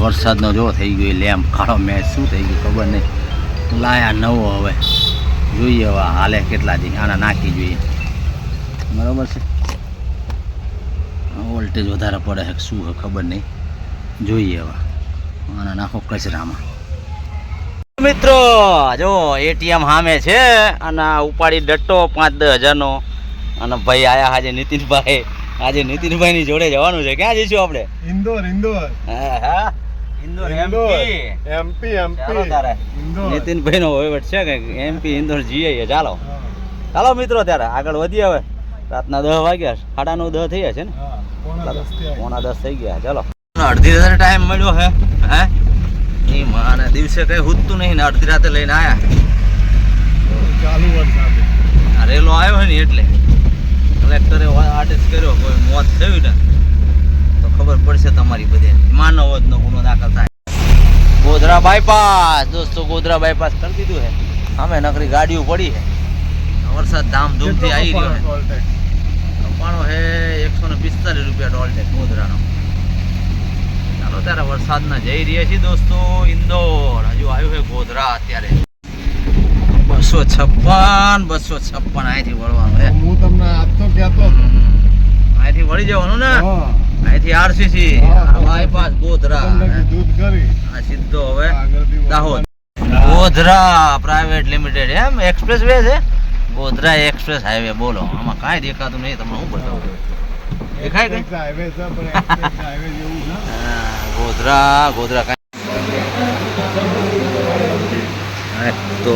વરસાદનો જો થઈ ગયો લેમ્પ કાળો મેચ શું થઈ ગયું ખબર નહીં. લાયા નવો હવે. જોઈએ હવે હાલે કેટલા દી આના નાખી જોઈએ. બરાબર છે? વોલ્ટેજ વધારે પડે છે શું છે ખબર નહીં. જોઈએ હવે. આના નાખો કચરામાં. મિત્રો જો એટીએમ સામે છે અને ઉપાડી ડટ્ટો પાંચ દસ હજારનો. અને ભાઈ આયા આજે નીતિનભાઈ. આજે નીતિનભાઈની જોડે જવાનું છે. ક્યાં જઈશું આપણે? ઇન્દોર ઇન્દોર. હા હા. ઇન્દોર એમપી એમપી ચાલો તારે. ઇન્દોર. વહીવટ છે કે એમપી ઇન્દોર જીએ ચાલો. ચાલો મિત્રો ત્યારે આગળ વધીએ હવે. રાતના દસ વાગ્યા સાડા નવ દહ થઈ ગયા છે ને? પોણા દસ થઈ ગયા. ચાલો. અડધી રાતે ટાઈમ મળ્યો હે હે? એ માને દિવસે કઈ હુજતું નહીં ને અડધી રાતે લઈને આયા. ચાલુ વરસાદે રેલો આવ્યો હોય ને એટલે. કલેક્ટરે આર્ટિસ્ટ કર્યો કોઈ મોત થયું ને. તો ખબર પડશે તમારી બધે માનવતનો ગુનો દાખલ થાય. ગોધરા બાયપાસ દોસ્તો ગોધરા બાયપાસ કરી દીધું હે અમે નકરી ગાડીઓ પડી હે વરસાદ ધામધૂમથી આવી રહ્યો હે કપાણો હે એકસો ને પિસ્તાલીસ રૂપિયા ટોલ ટેક્સ ગોધરાનો. ચાલો ત્યારે વરસાદના જઈ રહ્યા છીએ દોસ્તો. ઇન્દોર. હજુ આવ્યું છે ગોધરા અત્યારે. બસો છપ્પન બસો છપ્પન. અહીંથી વળવાનું હે હું તમને આજ તો કહેતો અહીંથી વળી જવાનું ને? હા. અહીંથી આરસીસી. બાયપાસ ગોધરા. આ સીધો હવે. દાહોદ. Godhra private limited. એમ એક્સપ્રેસ વે છે? Godhra express highway. બોલો આમાં કાંઈ દેખાતું નહીં. તમને હું બતાવું? દેખાય કઈ? છે, પણ જેવું છે. ગોધરા ગોધરા કાંઈ તો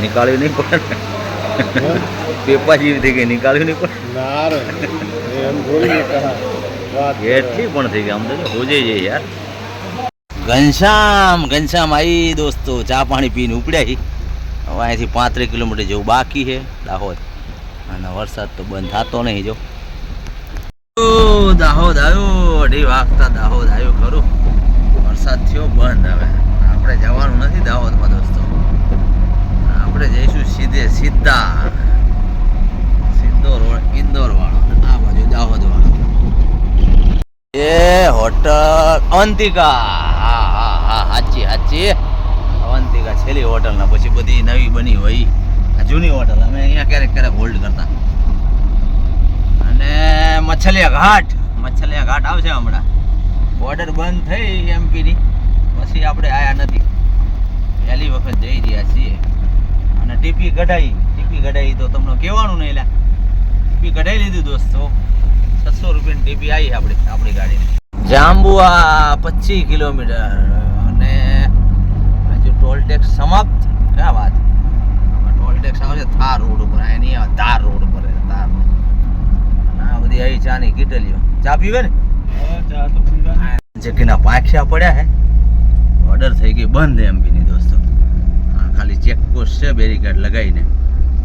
નીકાળ્યું નહીં પણ. પેપા જેવી થઈ ગઈ નીકાળ્યું નહીં પડે. કેટલી પણ થઈ ગયા. આમ તો હોજે જઈએ યાર. ઘનશ્યામ ઘનશ્યામ આવી દોસ્તો, ચા પાણી પીને ઉપડ્યા. હવે અહીંથી પાંત્રીસ કિલોમીટર જેવું બાકી છે દાહોદ. અને વરસાદ તો બંધ થતો નહીં જો. દાહોદ આવ્યો. અઢી વાગતા દાહોદ આવ્યો ખરું. વરસાદ થયો બંધ હવે. આપણે જવાનું નથી દાહોદમાં દોસ્તો. આપણે જઈશું સીધા સીધો રોડ ઇન્દોર વાળો આ બાજુ દાહોદ વાળો એ હોટલ અવંતિકા. હા હા હા સાચી સાચી અવંતિકા છેલ્લી હોટલ ના પછી બધી નવી બની હોય. આ જૂની હોટલ, અમે અહીંયા ક્યારેક ક્યારેક હોલ્ડ કરતા. અને મચ્છલિયા ઘાટ મચ્છલિયા ઘાટ આવશે હમણાં. બોર્ડર બંધ થઈ એમપીની પછી આપણે આયા નથી. પહેલી વખત જઈ રહ્યા છીએ. અને ટીપી કઢાઈ ટીપી કઢાઈ તો તમને કહેવાનું નહીં લ્યા. ટીપી કઢાઈ લીધું દોસ્તો. છસો રૂપિયાની ટીપી આવી આપણી આપણી ગાડીની. જાંબુઆ પચીસ કિલોમીટર. અને હજુ ટોલ ટેક્સ સમાપ્ત. ક્યાં વાત? ટોલ ટેક્સ આવે છે થાર રોડ ઉપર. એની ધાર રોડ ઉપર ધાર આ બધી આવી ચાની કીટલીઓ. ચા પીવે ને? જેકીના પાંખ્યા પડ્યા હે. ઓર્ડર થઈ ગઈ બંધ એમ એમપીની દોસ્તો. હા ખાલી ચેકપોસ્ટ છે બેરીકેડ લગાવીને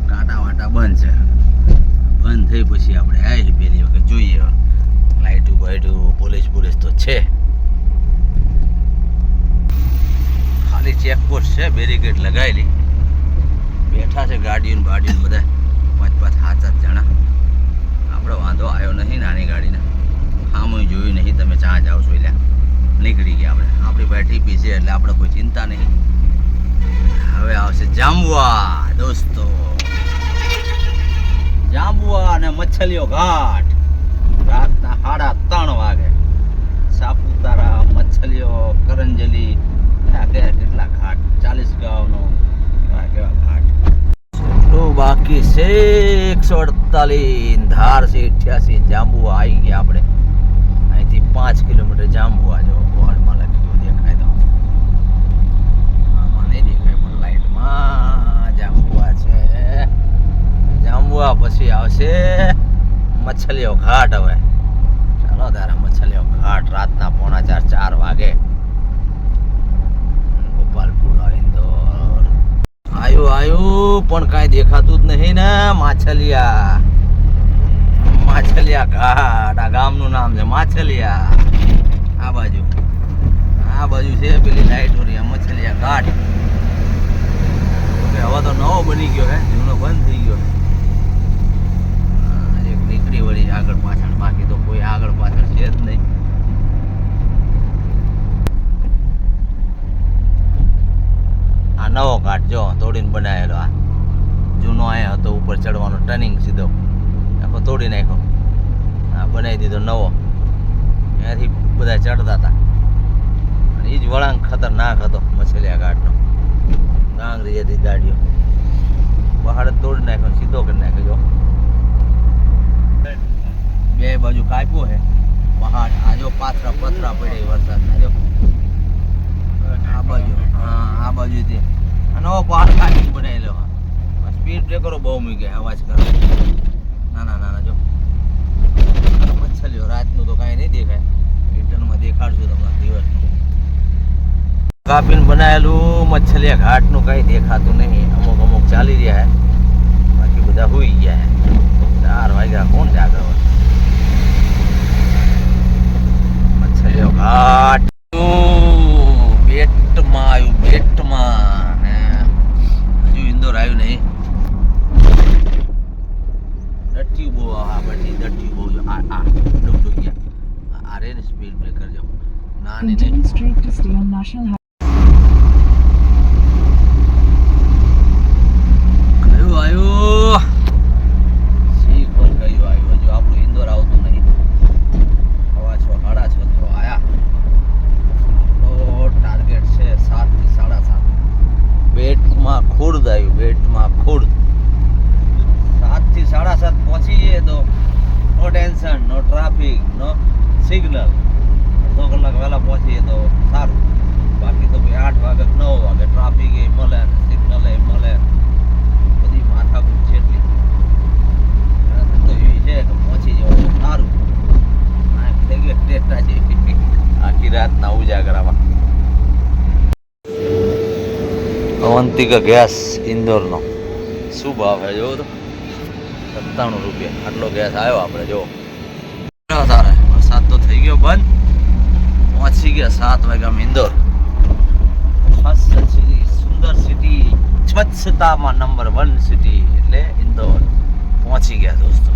કાંટા વાંટા બંધ છે. બંધ થઈ પછી આપણે આવી પેલી વખત જોઈએ લાઇટું પોલીસ પોલીસ તો છે. ખાલી ચેકપોસ્ટ છે બેરીકેડ લગાવેલી બેઠા છે ગાડીઓ બાડીઓ બધા. પાંચ પાંચ સાત સાત જણા. આપણે વાંધો આવ્યો નહીં નાની ગાડીને. આમાં જોયું નહીં, તમે ચા જાઓ છો એટલે. નીકળી ગયા આપણે. આપણી બેઠી છે એટલે આપણે કોઈ ચિંતા નહીં. હવે આવશે જાંબુઆ, દોસ્તો. જાંબુઆ અને મચ્છલીઓ ઘાટ. રાતના સાડા ત્રણ વાગે સાપુતારા, મચ્છલીઓ, કરંજલી કયા કેટલા ઘાટ, ચાલીસ ગાંવનો આ કેવા ઘાટ. બાકી છે એકસો અડતાલીસ, ધાર છે અઠ્યાસી જાંબુઆ આવી ગયા આપણે. અહીંથી પાંચ કિલોમીટર જાંબુઆ જો બોર્ડમાં લખ્યું દેખાય તો. આમાં નહીં દેખાય, પણ લાઈટમાં જાંબુઆ છે. જાંબુઆ પછી આવશે મચ્છલીઓ ઘાટ હવે. ચાલો તારા મચ્છલીઓ ઘાટ રાતના પોણા ચાર ચાર વાગે. ગોપાલપુર ઇન્દોર આયુ આયુ, પણ કાંઈ દેખાતું જ નહીં ને, માછલિયા. માછલિયા ઘાટ, આ ગામનું નામ છે માછલિયા. આ બાજુ. આ બાજુ છે પેલી લાઈટ ઓરી મછલિયા ઘાટ. હવે તો નવો બની ગયો હે, જૂનો બંધ થઈ ગયો નીકળી વળી આગળ પાછળ બાકી તો કોઈ આગળ પાછળ છે જ નહીં. આ નવો ઘાટ જો, તોડીને બનાવેલો આ. જૂનો આયો હતો, ઉપર ચડવાનો ટર્નિંગ સીધો. આખો તોડી નાખ્યો. આ બનાવી દીધો નવો. ત્યાંથી બધા ચડતા હતા. અને એ જ વળાંક ખતરનાક હતો, મછલિયા ઘાટનો. ડાંગ જતી ગાડીઓ. પહાડ તોડી નાખ્યો, સીધો કરી નાખ્યો બે બાજુ કાપ્યો છે. પહાડ આ જો પાથરા પથરા વરસાદ વરસાદના જો. આ બાજુ. હા આ બાજુથી. આ નવો પહાડ કાઢી બનાવેલો સ્પીડ બ્રેકરો બહુ મૂકે અવાજ કરે. ના ના જો. મચ્છલીઓ રાતનું તો કાંઈ નહીં દેખાય. રિટર્નમાં દેખાડશું તમને દિવસનું. કાપીને બનાવેલું મચ્છલીયા ઘાટનું કાંઈ દેખાતું નહીં. અમુક અમુક ચાલી રહ્યા છે. બાકી બધા હોઈ ગયા છે. ચાર વાગ્યા કોણ જાગે હજુ ઇન્દોર આવ્યું નહીં દટ્યું બહુ આવે આ બધી દટ્યું બહુ. આ આ speed breaker straight to stay on National Highway. કયું આવ્યું શી ખબર કયું આવ્યું હજુ આપણું ઇન્દોર આવતું નહીં હવા છ સાડા છ તો આયા આપણો ટાર્ગેટ છે સાતથી સાડા સાત બેટમાં ખુર્દ આવ્યું બેટમાં ખુર્દ સાતથી સાડા સાત પહોંચી જઈએ તો no tension no traffic no signal અડધો કલાક વહેલા પહોંચીએ તો સારું બાકી તો ભાઈ આઠ વાગે કે નવ વાગે ટ્રાફિક એ મળે સિગ્નલ એ મળે બધી માથાકૂટ છે એટલી એનાથી તો એવી છે કે પહોંચી જવું સારું આંખ થઈ ગઈ ટેટા જેવી આખી રાતના ઉજાગરામાં અવંતિકા ગેસ ઇન્દોરનો. શું ભાવ છે, જોવો તો. સત્તાણું રૂપિયા. આટલો ગેસ આવ્યો આપણે જો તારે વરસાદ તો થઈ ગયો બંધ. પહોંચી ગયા સાત વાગ્યા ઇન્દોર. સુંદર સિટી સ્વચ્છતામાં નંબર વન સિટી એટલે ઇન્દોર. પહોંચી ગયા દોસ્તો.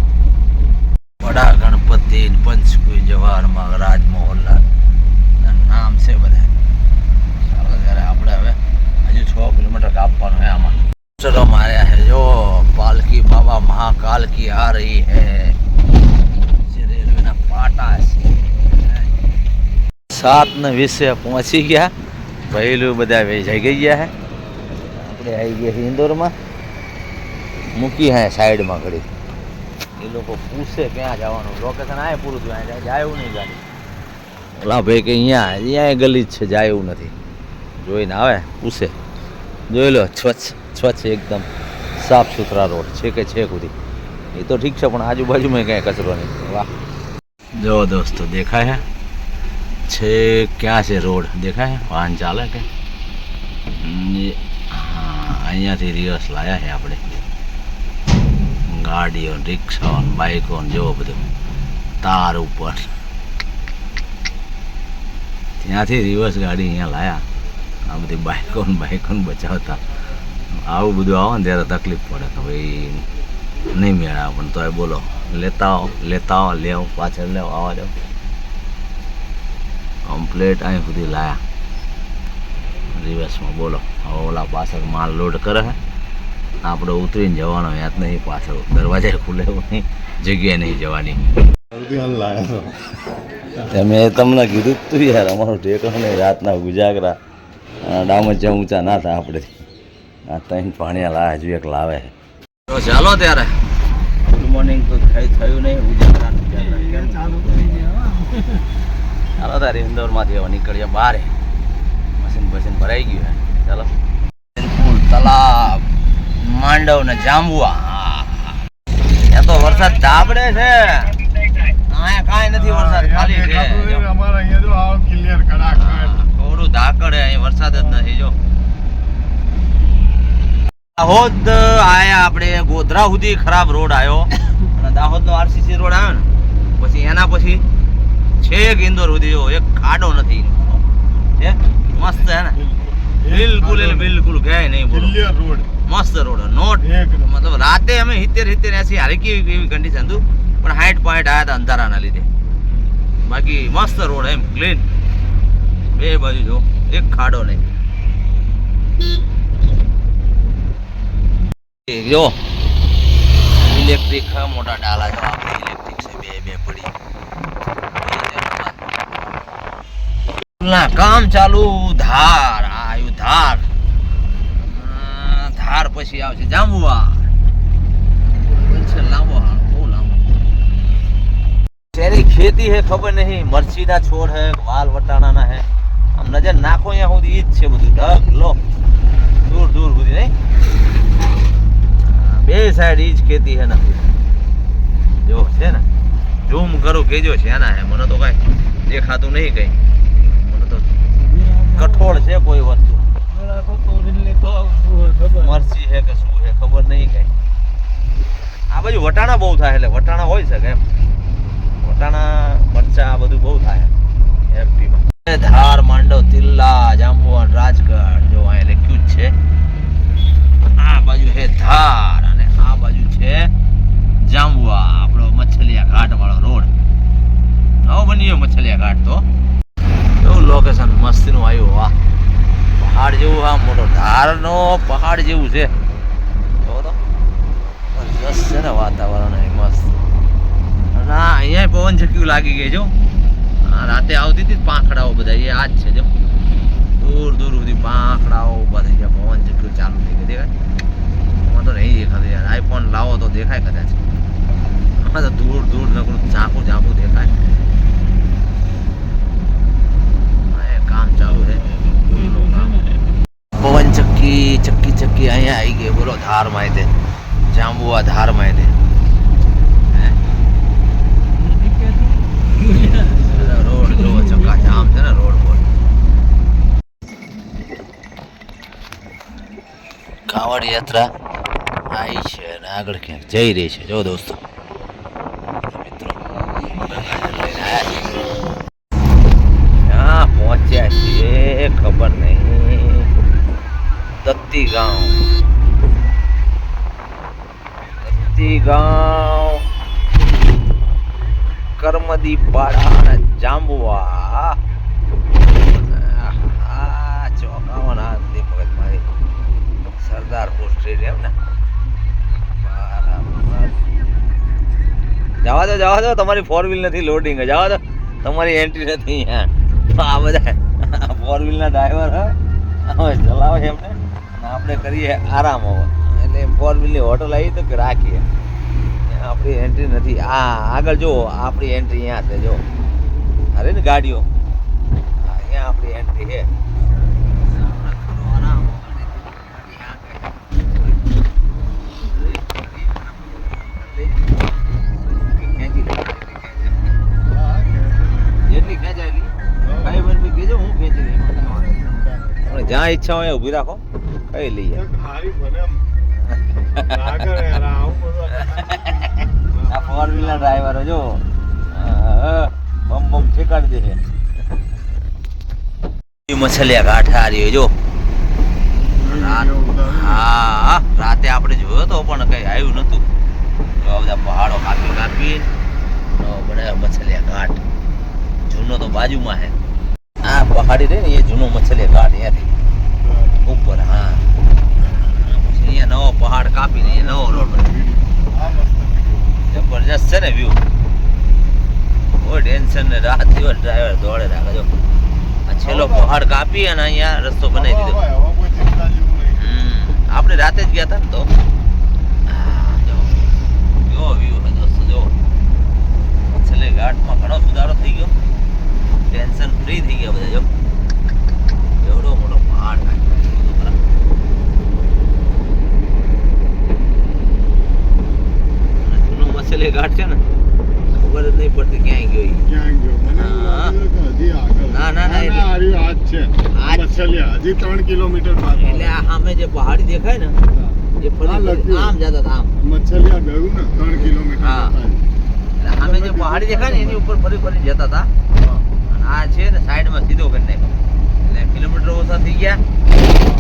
વડા ગણપતિ ને જવાહર જવાહરમાં રાજમહોલ્લા નામ છે બધા ચાલો ત્યારે આપણે હવે હજુ છ કિલોમીટર કાપવાનું છે આમાં. ચલો માર્યા છે જો પાલકી બાબા મહાકાલ કી આ રહી હે. જે રેલવેના પાટા છે સાત ને વીસે પહોંચી ગયા. પહેલું બધા વેચાઈ ગઈ ગયા હે. આપણે આવી ગયા ઇન્દોરમાં. મૂકી હે સાઈડમાં ઘડી. એ લોકો પૂછે ક્યાં જવાનું. લોકેશન આવે પૂરું થયું. અહીંયા જાય નહીં ગાડી. ઓલા ભાઈ કે અહીંયા અહીંયા ગલી જ છે, જાય એવું નથી. જોઈને આવે, પૂછે. જોઈ લો સ્વચ્છ સ્વચ્છ એકદમ સાફ સુથરા રોડ છે કે છે સુધી. એ તો ઠીક છે પણ આજુબાજુમાં કાંઈ કચરો નહીં. વાહ. જો દોસ્તો દેખાય છે ક્યાં છે રોડ? દેખાય વાહન ચાલે કે? હમ, એ- હા અહીંયાથી રિવર્સ લાયા છે આપણે. ગાડીઓ રિક્ષાઓ ને બાઈકો ને જેવો બધું. તાર ઉપર. ત્યાંથી રિવર્સ ગાડી અહીંયા લાયા. આ બધી બાઇકોને બાઇકોને બચાવતા. આવું બધું આવો ને ત્યારે તકલીફ પડે કે ભાઈ નહીં મેળ આવે પણ તોય બોલો લેતા આવો લેતા આવો લેવો પાછળ લેવો આવા જાવ કમ્પ્લેટ અહીં સુધી લાયા. રિવર્સમાં બોલો. હવે ઓલા પાછળ માલ લોડ કરે છે. આપણે ઉતરીને જવાનો યાદ નહીં પાછળ દરવાજે ખુલે નહીં જગ્યાએ નહીં જવાની. મેં તમને કીધું તું યાર અમારું ટેકરો નહીં રાતના ગુજાગરા ડામર જ્યાં ઊંચા ના થાય આપણે. આ ત્રણ પાણી લાવે હજુ એક લાવે તો ચાલો ત્યારે. ગુડ મોર્નિંગ તો થઈ થયું નહીં ઉજાગરા ચાલો તારે ઇન્દોરમાંથી હવે નીકળીએ બારે મશીન બસીન ભરાઈ ગયું ચાલો. તલાબ માંડવ ને જાંબુઆ એ તો વરસાદ ધાબડે છે. અહીંયા કાંઈ નથી વરસાદ ખાલી છે. અમારા અહીંયા તો આવ ક્લિયર કડાકડ. ધાકડ અહીં વરસાદ જ નથી જો. દાહોદ આયા આપણે ગોધરા સુધી ખરાબ રોડ આવ્યો અને દાહોદનો આરસીસી રોડ આવ્યો ને પછી એના પછી છેક ઇન્દોર સુધી જો એક ખાડો નથી. મસ્ત હે ને? બિલકુલ. બિલકુલ ગયા નહીં રોડ. મસ્ત રોડ નોટ મતલબ રાતે અમે સિત્તેર સિત્તેર એસી હલકી એવી કન્ડિશન હતું પણ હાઈટ પોઈન્ટ આવ્યા હતા અંધારાના લીધે. બાકી મસ્ત રોડ એમ ક્લીન બે બાજુ જો, એક ખાડો નહીં. જો ઇલેક્ટ્રિક મોટા ડાલા જો ઇલેક્ટ્રિક છે, બે બે પડી. ના, કામ ચાલુ, ધાર, આયુ ધાર. ધાર પછી આવશે જાંબુવા. લાંબો હાલ, બહુ લાંબો. શેરી ખેતી હે ખબર નહીં, મરચીના છોડ હે વાલ વટાણાના હે. આમ નજર નાખો અહીંયા સુધી, ઈ જ છે બધું. ઢગ લો. દૂર દૂર સુધી, નહીં? બે સાઈડ ઈ જ ખેતી છે ને. જો, છે ને. ઝૂમ કરું કેજો છે એના હે. મને તો કાંઈ દેખાતું નહીં કઈ. મને તો કઠોળ છે કોઈ વસ્તુ. મરચી છે કે શું છે, ખબર નહીં કઈ. આ બાજુ વટાણા બહુ થાય એટલે વટાણા હોય શકે એમ. વટાણા, મરચા આ બધું બહુ થાય એમપીમાં ધાર માંડવ તિલ્લા જાંબુવાન રાજગઢ જો અહીં લખ્યું જ છે આ બાજુ છે ધાર અને આ બાજુ છે જાંબુઆ આપણો મછલિયા ઘાટ વાળો રોડ નવો બન્યો મછલિયા ઘાટ તો એવું લોકેશન મસ્તીનું આવ્યું વાહ પહાડ જેવું આ મોટો ધારનો પહાડ જેવું છે જબરજસ્ત છે ને વાતાવરણ મસ્ત ના અહીંયા પવન ઝક્યું લાગી ગઈ જો રાતે આવતી હતી પાંખડાઓ બધા, એ આજ છે, જેમ દૂર દૂર સુધી પાંખડાઓ ઊભા થઈ ગયા, પવન ચક્કી ચાલુ થઈ ગઈ દેખાય? આમાં તો નહીં દેખાતું યાર આઈફોન લાવો તો દેખાય કદાચ. આમાં તો દૂર દૂર નકરું ઝાંખું ઝાંખું દેખાય. આ કામ ચાલુ છે. પવન ચક્કી ચક્કી ચક્કી અહીંયા આવી ગઈ, બોલો, ધાર જાંબુ જાંબુઆ ધાર માહિતે રોડ જોવો ચક્કા છે ને, રોડ પર. કાવડ યાત્રા આવી છે અને આગળ ક્યાંક જઈ રહી છે. જો દોસ્તો. ખબર નહીં. દત્તી ગાંવ. કરમદી પાડા અને જાંબુઆ જવા દો જવા દો, તમારી ફોર વ્હીલ નથી લોડિંગ જવા દો. તમારી એન્ટ્રી નથી અહીંયા. આ બધા ફોર વ્હીલના ડ્રાઈવર હવે ચલાવે છે એમને. આપણે કરીએ આરામ હવે. એટલે ફોર વ્હીલની હોટલ આવી તો કે રાખીએ. આપણી એન્ટ્રી નથી. આ, આગળ જો આપણી એન્ટ્રી અહીંયા છે જો અરે ને ગાડીઓ. અહીંયા આપણી એન્ટ્રી છે. હું આપણે જ્યાં ઈચ્છા હોય ઊભી રાખો. કઈ લઈએ આ ફોર વ્હીલર ડ્રાઈવરો જો. હા, બમ બમ ઠેકાડી દે મછલિયા ઘાટ આ જો. હા રાતે આપણે જોયો તો પણ કઈ આવ્યું નતું જો બધા પહાડો કાપી કાપી બધા મછલિયા ઘાટ જૂનો તો બાજુમાં છે. આ પહાડી રહી ને એ જૂનો મછલિયા ઘાટ અહીંયાથી ઉપર હા. અહીંયા નવો પહાડ કાપીને અહીંયા નવો રોડ જબરજસ્ત છે ને વ્યૂ કોઈ ટેન્શન ને રાત દિવસ ડ્રાઈવર દોડે રાખે. જો આ છેલ્લો પહાડ કાપી અને અહીંયા રસ્તો બનાવી દીધો. આપણે રાતે જ ગયા હતા ને તો. જો. વ્યૂ હતો જો છેલ્લે ઘાટમાં ઘણો સુધારો થઈ ગયો. ટેન્શન ફ્રી થઈ ગયા બધા જો. એવડો મોટો પહાડ. જૂનો મસલે ઘાટ છે ને ખબર જ નહીં પડતી ક્યાંય ગયો ઈ. ના, ના, ના, એટલે- આજ- મચ્છલિયા હજી ત્રણ કિલોમીટર બાદ એટલે આ સામે જે પહાડી દેખાય ને એ ફરી. આમ જતા હતા આમ. ગયું ને ત્રણ કિલોમીટર હા. સામે જે પહાડી દેખાય ને એની ઉપર ફરી ફરી જતા હતા. આ છે ને સાઈડમાં સીધો કરી નાખ્યો. એટલે કિલોમીટર ઓછા થઈ ગયા.